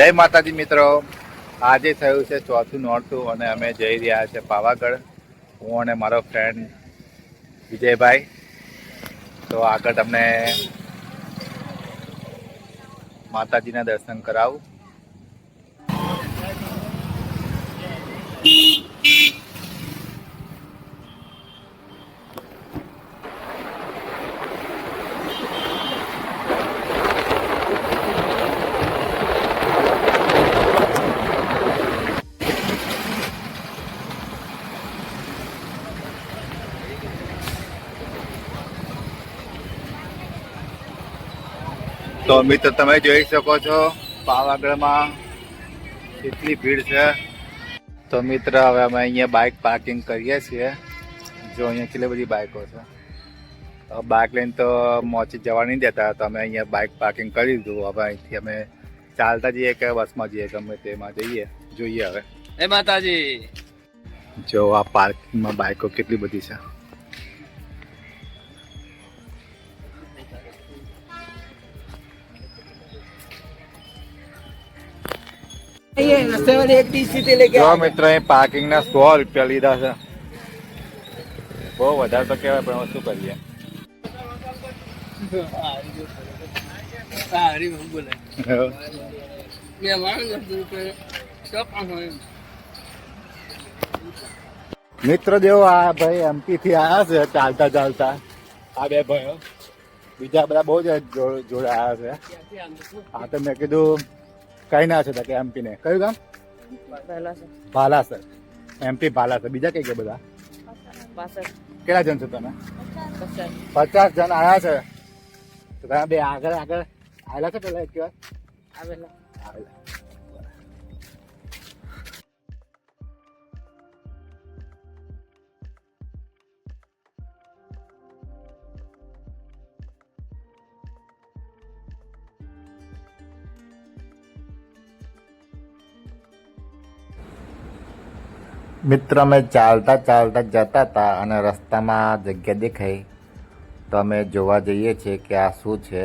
જય માતાજી મિત્રો. આજે થયું છે ચોથું નોરતું અને અમે જઈ રહ્યા છે પાવાગઢ. હું અને મારો ફ્રેન્ડ વિજયભાઈ. તો આગળ તમને માતાજીના દર્શન કરાવું. તો મિત્ર તમે જોઈ શકો છો પાવાગઢમાં કેટલી ભીડ છે. તો મિત્ર હવે અમે અહીંયા બાઇક પાર્કિંગ કરીએ છીએ. જો અહીંયા કેટલી બધી બાઇકો છે. બાઇક લઈને તો મોચી જવા નહીં દેતા તો અમે અહીંયા બાઇક પાર્કિંગ કરી દીધું. હવે અહીંથી અમે ચાલતા જઈએ કે બસમાં જઈએ ગમે તેમાં જઈએ. જોઈએ હવે. એ માતાજી. જો આ પાર્કિંગમાં બાઇકો કેટલી બધી છે. જો મિત્રો અહીં પાર્કિંગ ના સો રૂપિયા લીધા છે. બહુ વધારે તો કહેવાય, પણ શું કરીએ? મિત્ર જેવો આ ભાઈ એમપી થી આવ્યા છે, ચાલતા ચાલતા. આ બે ભાઈઓ. બીજા બધા બહુ જ જોડે આવ્યા છે. હા તો મેં કીધું કઈ ના છે કે એમપી ને. કયું ગામ? ભાલાસર એમપી ભાલાસર બીજા કઈ ગયા બધા? કેટલા જણ છો તમે? પચાસ. જણ આવ્યા છે. તો તમે બે આગળ આગળ આવેલા છે પેલા એક વાર? આવેલા. મિત્ર, અમે ચાલતા ચાલતા જતા હતા અને રસ્તામાં જગ્યા દેખાઈ. તો અમે જોવા જઈએ છીએ કે આ શું છે.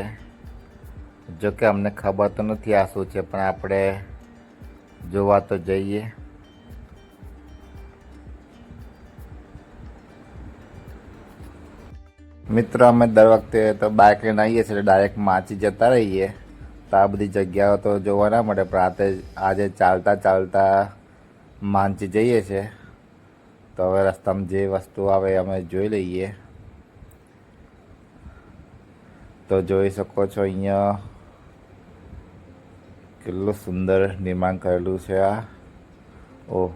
જો કે અમને ખબર તો નથી આ શું છે, પણ આપણે જોવા તો જઈએ. મિત્ર, અમે દર વખતે તો બાઇક લઈને આવીએ છીએ ડાયરેક્ટ માચી જતા રહીએ. તો આ બધી જગ્યાઓ તો જોવા ના મળે, પણ આજે આજે ચાલતા ચાલતા માનચી જઈએ છીએ તો હવે રસ્તામાં જે વસ્તુ આવે અમે જોઈ લઈએ. તો જોઈ શકો છો અહીંયા કેટલું સુંદર નિર્માણ કરેલું છે આ. ઓ.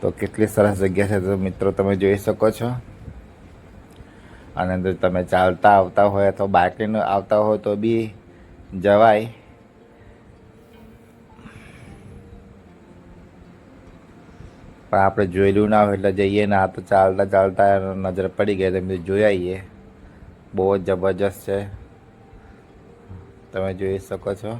તો કેટલી સરસ જગ્યા છે તો મિત્રો તમે જોઈ શકો છો. અને અંદર તમે ચાલતા આવતા હોય અથવા બાકીનું આવતા હોય તો બી જવાય. પણ આપણે જોયેલું ના હોય એટલે જઈએ ને તો ચાલતા ચાલતા નજર પડી ગઈ તમે જોઈ આવીએ. બહુ જ જબરજસ્ત છે. તમે જોઈ શકો છો.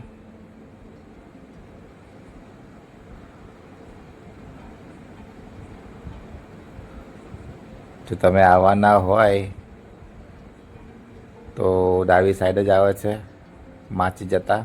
જો તમે આવવાના હોય તો ડાબી સાઈડ જ આવે છે. માચી જતા.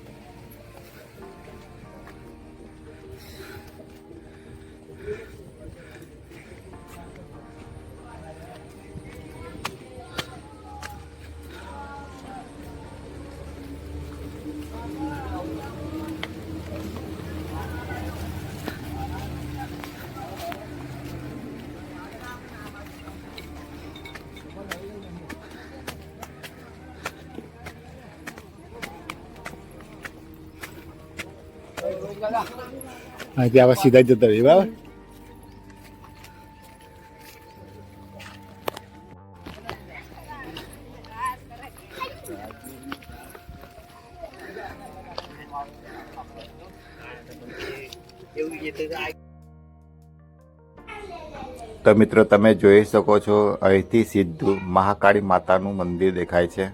અહીંથી આવા સીધા જતા રહીએ બરાબર તો મિત્રો, તમે જોઈ શકો છો, અહીંથી સીધું મહાકાળી માતાનું મંદિર દેખાય છે.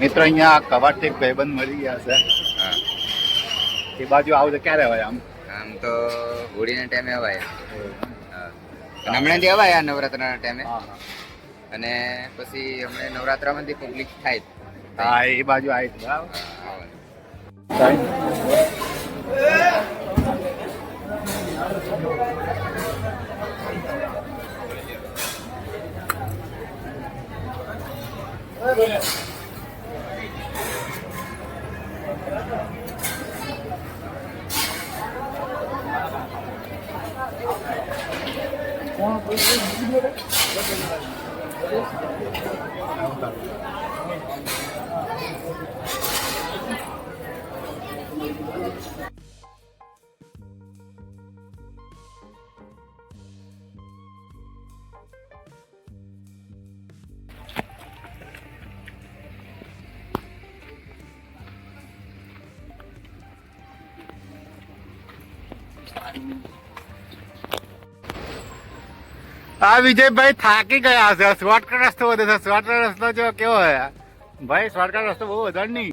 મિત્રો અહીંયા કવાટથી ભાઈબંધ મળી ગયા છે. એ બાજુ આવું ક્યારે હોય આમ? આમ તો હોળીના ટાઈમે અવાય. હા. અને હમણાંથી અવાય આ નવરાત્રાના ટાઈમે. અને પછી હમણાં નવરાત્રામાંથી પબ્લિક થાય હા એ બાજુ આવી બરાબર. आ, विजय भाई था कि गया से स्वाट का रास्ता वो देखा स्वाट का रास्ता तो जो क्यों है? यार भाई स्वाट का रास्ता वो उधर नहीं।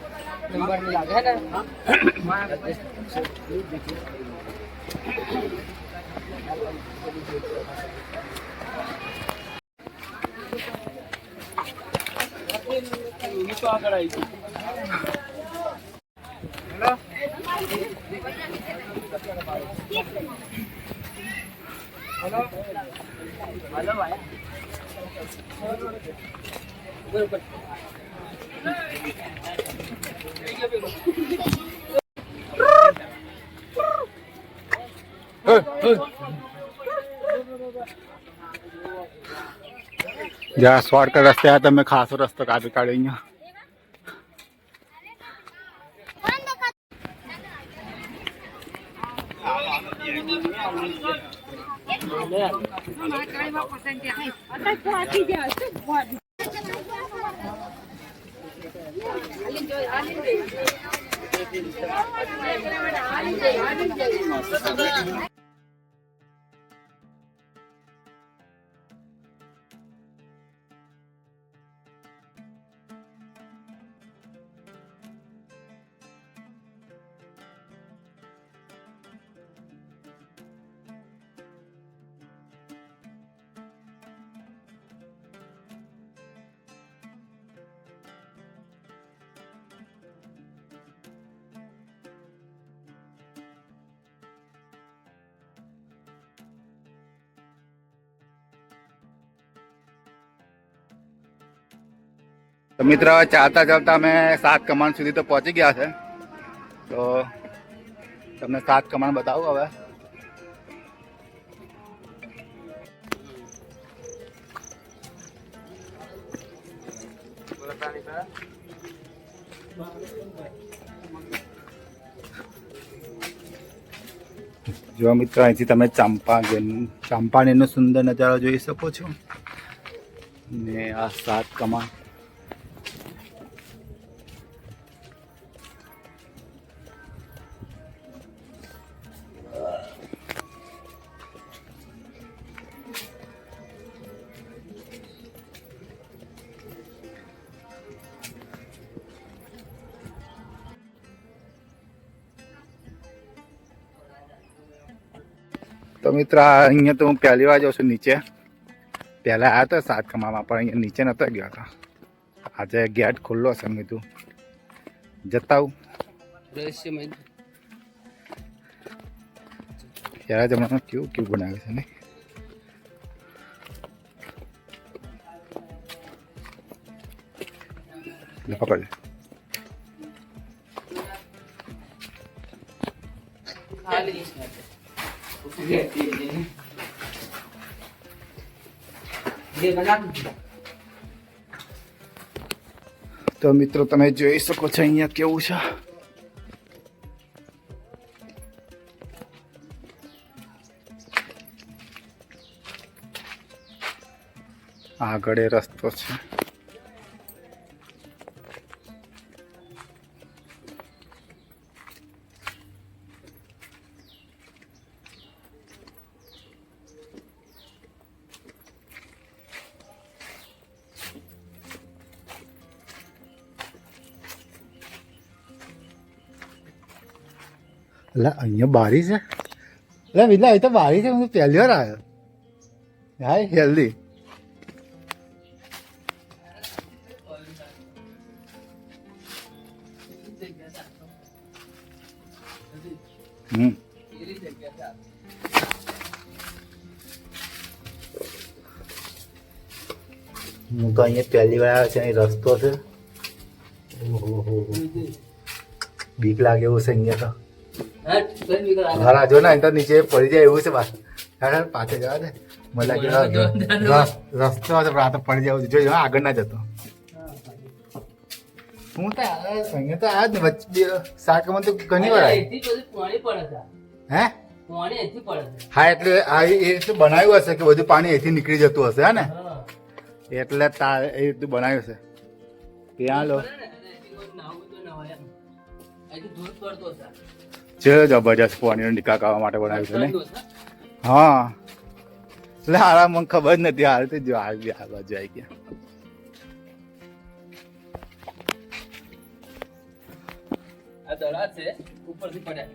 एक नंबर में लागे है ना આગળ આવી હેલો હેલો હેલો જ્યાં શોર્ટકટ રસ્તે આ તમે ખાસો રસ્તો કાપી કાઢ્યો અહીંયા તો મિત્ર ચાલતા ચાલતા અમે સાત કમાન સુધી તો પહોંચી ગયા છે. તો તમને સાત કમાન બતાવું હવે. જો મિત્ર, અહીંથી તમે ચાંપા ચાંપાનેરનો સુંદર નજારો જોઈ શકો છો. ને આ સાત કમાન. તો મિત્ર અહીંયા તો હું પહેલી વાર જાઉં છું નીચે. પહેલાં આવ્યા હતા સાત કમામાં પણ અહીંયા નીચે નહોતો ગયો હતો આજે ગેટ ખુલ્લો છે મેં કીધું. જતા આવું. પહેલા જમાનામાં કેવું કેવું બનાવે છે ને? પકડ. લે. તો મિત્રો તમે જોઈ શકો છો અહીંયા કેવું છે? આગળ એ રસ્તો છે. એટલે અહીંયા બારી છે. એટલે વિલા એ તો બારી છે, હું પહેલી વાર આવ્યો. Hi, healthy. હમ. હું તો અહીંયા પહેલી વાર આવ્યો છે, અહીં રસ્તો છે. બીક લાગે એવું છે અહીંયા તો. મારા જો ને તો નીચે પડી જાય એવું છે હા પાછળ જવા દે. મને લાગે રસ- રસ્તો હતો પણ આ તો પડી જાય જોજો આગળ ના જતો. હું તો આ- તો આ જ ને વચ્ચે શાકમાં તો ઘણી વાર. હે? હા એટલે આ એ રીતે બનાવ્યું હશે કે બધું પાણી અહીંથી નીકળી જતું હશે હે ને? એટલે તા એ રીતનું બનાવ્યું છે ત્યાં લો. છે જબરજસ્ત પાણીનો નિકાલ કરવા માટે બનાવ્યું છે ને. હા. એટલે હારા મને ખબર નથી હાલ તો જો હાલ બી આ બાજુ આવી ગયા. આ દડા છે ઉપરથી પડ્યા.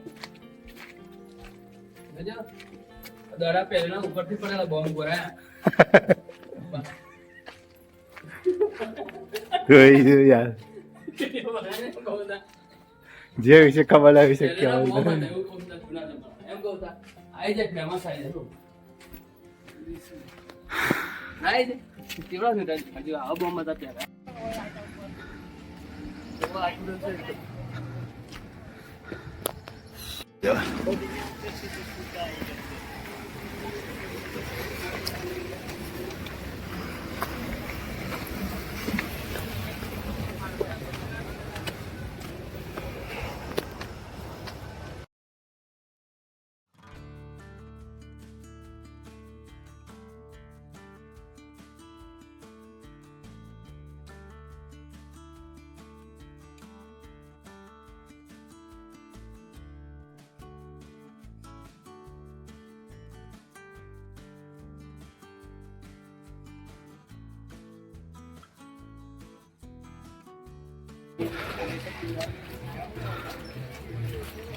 દડા પહેરેલા ઉપરથી પડેલા બોમ્બ ભરાયા. યાર. જે વિશે ખબર ના. વિશે કહેવાય હતા,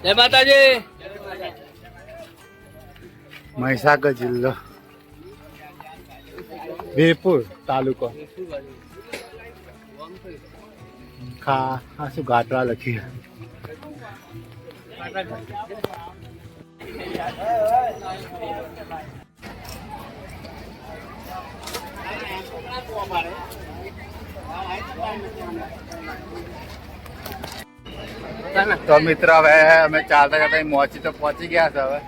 જય માતાજી. મહીસાગર જિલ્લો. વીરપુર તાલુકો. આ શું ગાટરા લખી તો મિત્ર હવે અમે ચાલતા ચાલતા મોચી તો પહોંચી ગયા છે હવે.